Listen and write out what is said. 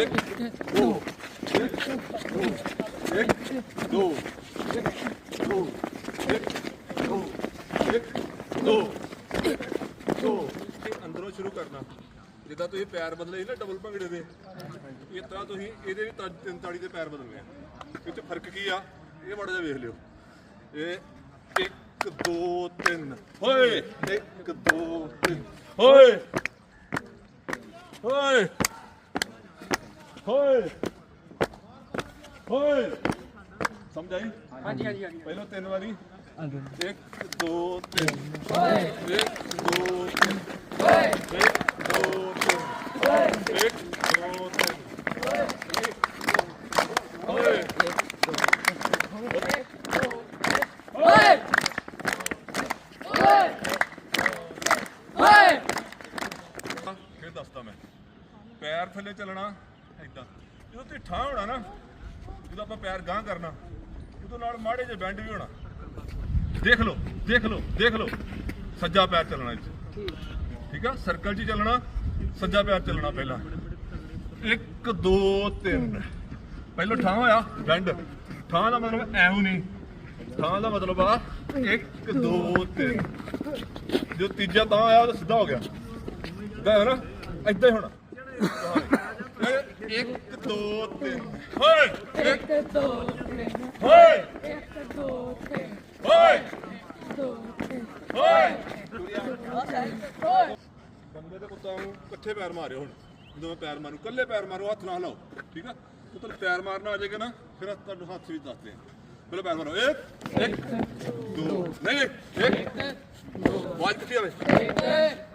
ਇੱਕ ਦੋ ਇੱਕ ਦੋ ਇੱਕ ਦੋ ਇੱਕ ਦੋ ਇੱਕ ਦੋ ਇੱਕ ਦੋ ਦੋ ਅੰਦਰੋਂ ਸ਼ੁਰੂ ਕਰਨਾ। ਜਿੱਦਾਂ ਤੁਸੀਂ ਪੈਰ ਬਦਲੇ ਸੀ ਨਾ ਡਬਲ ਭੰਗੜੇ ਦੇ। ਇਸ ਤਰ੍ਹਾਂ ਤੁਸੀਂ ਇਹਦੇ ਵੀ ਤਾਂ ਤਿੰਨ ਤਾੜੀ ਦੇ ਪੈਰ ਬਦਲਨੇ ਆ ਇਹ 'ਚ ਫ਼ਰਕ ਕੀ ਆ? ਇਹ ਮਾੜਾ ਜਿਹਾ ਵੇਖ ਲਿਓ। ਇਹ 1 2 3 ਓਏ 1 2 ਓਏ ਓਏ ਸਮਝ ਆਈ ਹਾਂਜੀ ਹਾਂਜੀ ਹਾਂਜੀ ਪਹਿਲਾਂ ਤਿੰਨ ਵਾਰੀ 1 2 3 ਓਏ 1 2 3 ਓਏ 1 2 3 ਓਏ 1 2 3 ਓਏ ਓਏ ਓਏ ਫਿਰ ਦੱਸਦਾ ਮੈਂ ਪੈਰ ਥੱਲੇ ਚੱਲਣਾ ਏਦਾਂ। ਜਦੋਂ ਤੁਸੀਂ ਠਾਹ ਹੋਣਾ ਨਾ, ਜਦੋਂ ਆਪਾਂ ਪੈਰ ਗਾਂਹ ਕਰਨਾ, ਉਦੋਂ ਨਾਲ ਮਾੜੇ ਜਿਹੇ ਬੈਂਡ ਵੀ ਹੋਣਾ। ਦੇਖ ਲਓ ਦੇਖ ਲਓ ਦੇਖ ਲਓ। ਸੱਜਾ ਪੈਰ ਚੱਲਣਾ ਇੱਥੇ। ਠੀਕ ਆ? ਸਰਕਲ 'ਚ ਚੱਲਣਾ, ਸੱਜਾ ਪੈਰ ਚੱਲਣਾ ਪਹਿਲਾਂ। 1 2 3 ਪਹਿਲਾਂ ਠਾਹ ਹੋਇਆ, ਬੈਂਡ। ਠਾਹ ਦਾ ਮਤਲਬ ਐਉਂ ਨਹੀਂ। ਠਾਹ ਦਾ ਮਤਲਬ ਆ 1 2 3 ਜੋ ਤੀਜਾ ਤਾਂ ਆਇਆ ਉਹ ਸਿੱਧਾ ਹੋ ਗਿਆ। ਦਾ ਹੈ ਨਾ ਏਦਾਂ ਹੀ ਹੋਣਾ। 1 2 3 ਹੋਏ ਇੱਕ ਦੋ ਤਿੰਨ ਹੋਏ ਇੱਕ ਦੋ ਤਿੰਨ ਹੋਏ ਦੋ ਤਿੰਨ ਹੋਏ ਬੰਦੇ ਦੇ ਪੁੱਤਾਂ ਨੂੰ ਇਕੱਠੇ ਪੈਰ ਮਾਰਿਓ ਹੁਣ ਜਦੋਂ ਮੈਂ ਪੈਰ ਮਾਰੂ ਇਕੱਲੇ ਪੈਰ ਮਾਰੋ ਹੱਥ ਨਾ ਲਾਓ ਠੀਕ ਆ ਉਹ ਤੁਹਾਨੂੰ ਪੈਰ ਮਾਰਨਾ ਆ ਜਾਏਗਾ ਨਾ ਫਿਰ ਤੁਹਾਨੂੰ ਹੱਥ ਵੀ ਦੱਸਦੇ ਆ ਪਹਿਲਾਂ ਪੈਰ ਮਾਰੋ 1 1 2 ਨਹੀਂ 1 2 ਵਾਜ ਕਿੱਥੇ ਆਵੇ ਇੱਕ